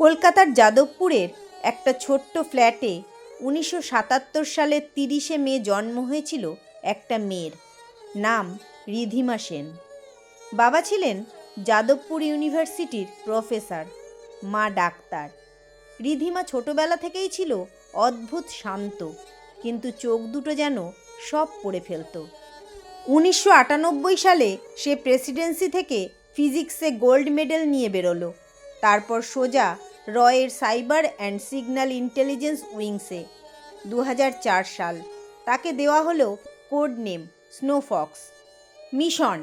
কলকাতার যাদবপুরের একটা ছোট্ট ফ্ল্যাটে উনিশশো সাতাত্তর সালের তিরিশে মে জন্ম হয়েছিল একটা মেয়ের নাম রিধিমা সেন। বাবা ছিলেন যাদবপুর ইউনিভার্সিটির প্রফেসর, মা ডাক্তার। রিধিমা ছোটবেলা থেকেই ছিল অদ্ভুত শান্ত, কিন্তু চোখ দুটো যেন সব পড়ে ফেলতো। উনিশশো সালে সে প্রেসিডেন্সি থেকে ফিজিক্সে গোল্ড মেডেল নিয়ে বেরোলো। তারপর সোজা রয়ের সাইবার অ্যান্ড সিগন্যাল ইন্টেলিজেন্স উইংসে দু হাজার চার সাল। তাকে দেওয়া হলো কোড নেম স্নোফক্স। মিশন,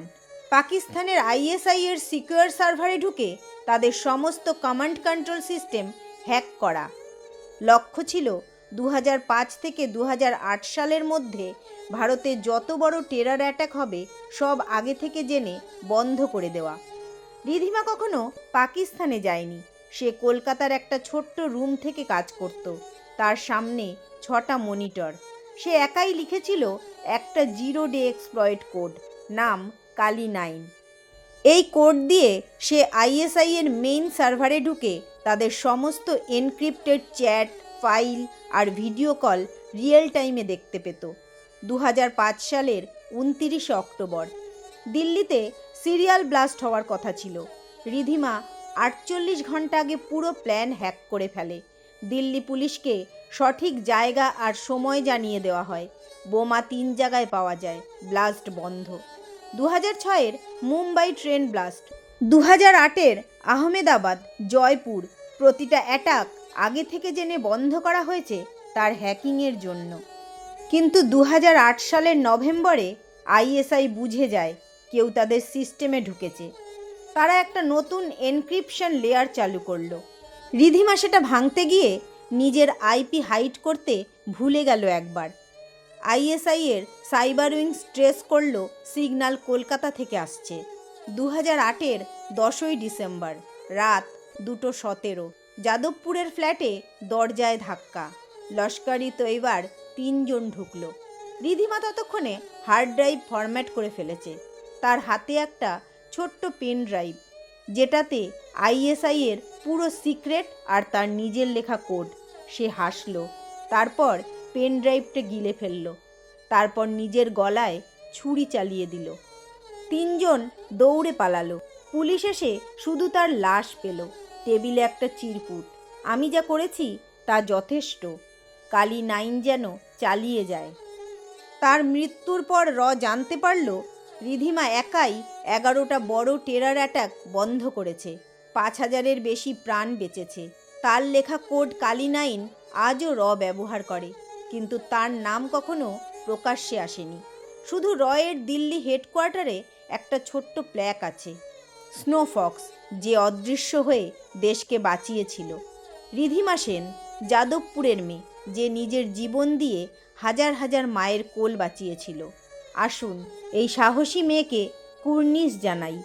পাকিস্তানের আইএসআই এর সিকিউর সার্ভারে ঢুকে তাদের সমস্ত কমান্ড কন্ট্রোল সিস্টেম হ্যাক করা। লক্ষ্য ছিল দু হাজার পাঁচ থেকে দু হাজার আট সালের মধ্যে ভারতে যত বড় টেরার অ্যাটাক হবে, সব আগে থেকে জেনে বন্ধ করে দেওয়া। রিধিমা কখনো পাকিস্তানে যায়নি। সে কলকাতার একটা ছোট্ট রুম থেকে কাজ করত। তার সামনে ছটা মনিটর। সে একাই লিখেছিল একটা জিরো ডে এক্সপ্লয়েড কোড, নাম কালি নাইন। এই কোড দিয়ে সে আইএসআই এর মেইন সার্ভারে ঢুকে তাদের সমস্ত এনক্রিপ্টেড চ্যাট, ফাইল আর ভিডিও কল রিয়েল টাইমে দেখতে পেত। দু হাজার পাঁচ সালের উনতিরিশে অক্টোবর। দিল্লিতে সিরিয়াল ব্লাস্ট হওয়ার কথা ছিল। রিধিমা আটচল্লিশ ঘণ্টা আগে পুরো প্ল্যান হ্যাক করে ফেলে। দিল্লি পুলিশকে সঠিক জায়গা আর সময় জানিয়ে দেওয়া হয়। বোমা তিন জায়গায় পাওয়া যায়, ব্লাস্ট বন্ধ। দু হাজার ছয়ের মুম্বাই ট্রেন ব্লাস্ট। দু হাজার আটের আহমেদাবাদ জয়পুর প্রতিটা অ্যাটাক আগে থেকে জেনে বন্ধ করা হয়েছে তার হ্যাকিংয়ের জন্য। কিন্তু দু হাজার আট সালের নভেম্বরে আইএসআই বুঝে যায় কেউ তাদের সিস্টেমে ঢুকেছে। তারা একটা নতুন এনক্রিপশন লেয়ার চালু করল। রিধিমা সেটা ভাঙতে গিয়ে নিজের আইপি হাইড করতে ভুলে গেল একবার। আইএসআই এর সাইবার উইং স্ট্রেস করল সিগন্যাল কলকাতা থেকে আসছে। দু হাজার আটের দশই ডিসেম্বর, রাত দুটো সতেরো। যাদবপুরের ফ্ল্যাটে দরজায় ধাক্কা। লস্করি তৈবার তিনজন ঢুকলো। রিধিমা ততক্ষণে হার্ড ড্রাইভ ফরম্যাট করে ফেলেছে। তার হাতে একটা ছোট্ট পেন ড্রাইভ, যেটাতে আইএসআই এর পুরো সিক্রেট আর তার নিজের লেখা কোড। সে হাসলো, তারপর পেন ড্রাইভটা গিলে ফেলল, তারপর নিজের গলায় ছুরি চালিয়ে দিল। তিনজন দৌড়ে পালালো, পুলিশ এসে শুধু তার লাশ পেল, টেবিলে একটা চিরকুট। আমি যা করেছি তা যথেষ্ট, কালি নাইন যেন চালিয়ে যায়। তার মৃত্যুর পর র জানতে পারল রিধিমা একাই এগারোটা বড় টেরার অ্যাটাক বন্ধ করেছে। পাঁচ হাজারের বেশি প্রাণ বেঁচেছে। তার লেখা কোড কালি নাইন আজও র ব্যবহার করে। কিন্তু তার নাম কখনো প্রকাশ্যে আসেনি। শুধু রয়ের দিল্লি হেডকোয়ার্টারে একটা ছোট্ট প্ল্যাক আছে। স্নোফক্স যে অদৃশ্য হয়ে দেশকে বাঁচিয়েছিল। রিধিমা সেন, যাদবপুরের মেয়ে, যে নিজের জীবন দিয়ে হাজার হাজার মায়ের কোল বাঁচিয়েছিল। আসুন এই সাহসী মেয়েকে কুর্নিশ জানাই।